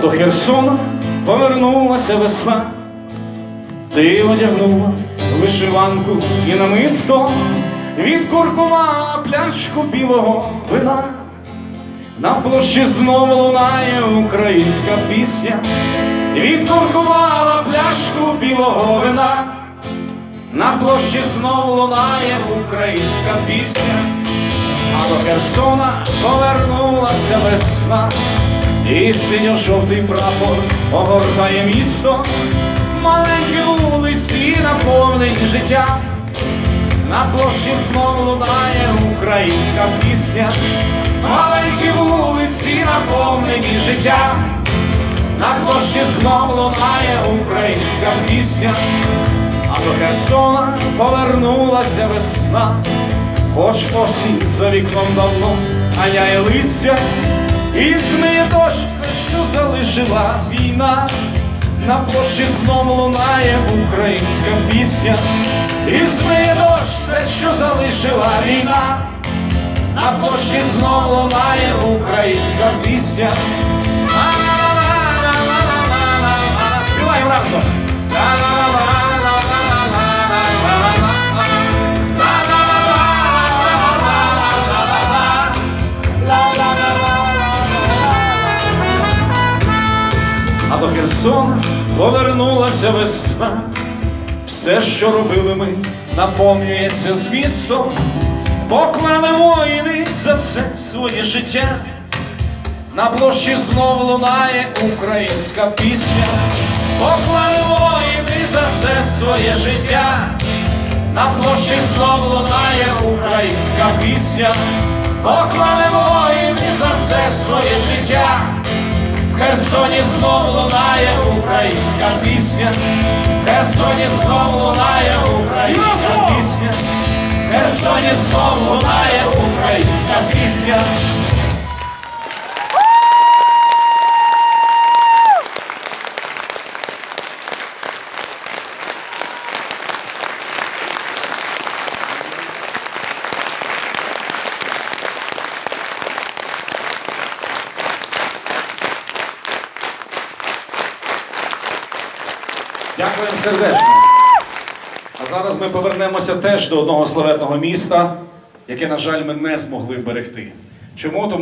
до Херсона повернулася весна. Ти одягнула вишиванку і намисто, відкуркувала пляшку білого вина. На площі знову лунає українська пісня, відкуркувала пляшку білого вина. На площі знову лунає українська пісня, а до Херсона повернулася весна, і синьо-жовтий прапор огортає місто, маленькі вулиці наповнені життя. На площі знову лунає українська пісня, маленькі вулиці наповнені життя. На площі знову лунає українська пісня, а до Херсона повернулася весна, хоч осінь за вікном давно ганяє листя, і змиє дощ все, що залишила війна. На площі знову лунає українська пісня, і змиє дощ все, що залишила війна. На площі знову лунає українська пісня. А до Херсона повернулася весна. Все, що робили ми, наповнюється змістом. Поклали воїни за це своє життя. На площі знову лунає українська пісня. Поклали воїни за це своє життя. На площі знову лунає українська пісня. Поклали воїни за це своє життя. В Херсоні знову лунає українська пісня. В Херсоні знову лунає українська пісня. В Херсоні знову лунає Дякуємо сердечно. А зараз ми повернемося теж до одного славетного міста, яке, на жаль, ми не змогли вберегти. Чому? Тому що